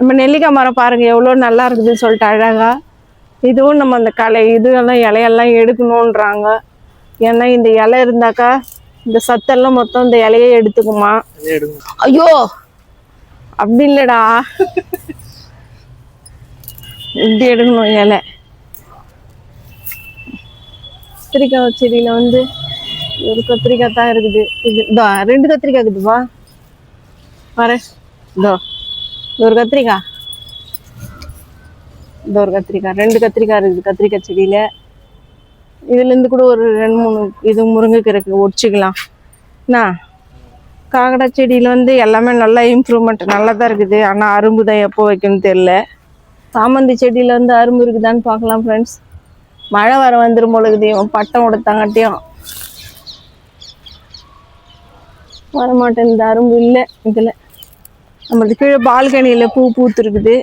நம்ம நெல்லிக்காய் மரம் பாருங்க எவ்வளோ நல்லா இருக்குதுன்னு சொல்லிட்டு அழகா. இதுவும் நம்ம அந்த களை இதுவெல்லாம் இலையெல்லாம் எடுக்கணுன்றாங்க. ஏன்னா இந்த இலை இருந்தாக்கா இந்த சத்தெல்லாம் மொத்தம் இந்த இலையே எடுத்துக்குமா? ஐயோ! அப்படி இல்லடா. இப்படி எடுக்கணும் இலை. கத்திரிக்காய் செடியில வந்து ஒரு கத்திரிக்காய் தான் இருக்குது. இது ரெண்டு கத்திரிக்காய் இருக்குதுப்பா பாரு இதோ. இது ஒரு கத்திரிக்காய். இந்த ஒரு கத்திரிக்காய். ரெண்டு கத்திரிக்காய் இருக்குது கத்திரிக்காய் செடியில். இதுலேருந்து கூட ஒரு ரெண்டு மூணு இது முருங்கைக்கீரைக்கு ஒடிச்சிக்கலாம். என்ன காக்கடா செடியில் வந்து எல்லாமே நல்லா இம்ப்ரூவ்மெண்ட் நல்லா தான் இருக்குது. ஆனால் அரும்பு தான் எப்போ வைக்கணும்னு தெரில சாமந்தி செடியில் வந்து அரும்பு இருக்குதான்னு பார்க்கலாம் ஃப்ரெண்ட்ஸ் மழை வர வந்துடும் பொழுதுதையும் பட்டம் கொடுத்தாங்காட்டியும் வரமாட்டேன் இந்த அரும்பு இல்லை இதில். நம்மளுக்கு கீழே பால்கனியில் பூ பூத்துருக்குது.